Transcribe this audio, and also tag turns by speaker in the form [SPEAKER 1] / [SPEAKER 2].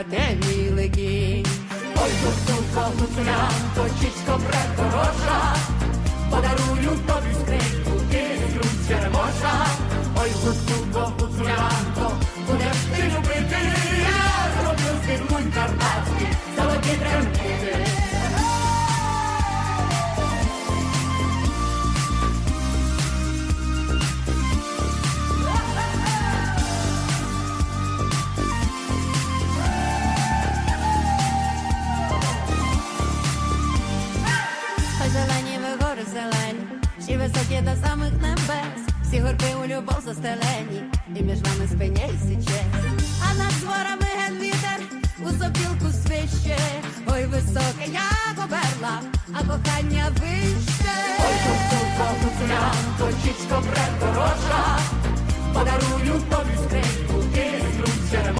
[SPEAKER 1] а де мій легінь? Ой, гуцулко, гуцулянко, чічко
[SPEAKER 2] всі високі до самих небес, всі горби у любов застелені, і між вами спиня і. А над дворами ген вітер у сопілку свище, ой, високе, як оберла, а кохання вище.
[SPEAKER 1] Ой, тут, тут, тут, тут, тут, тут, тут, тут, скриньку,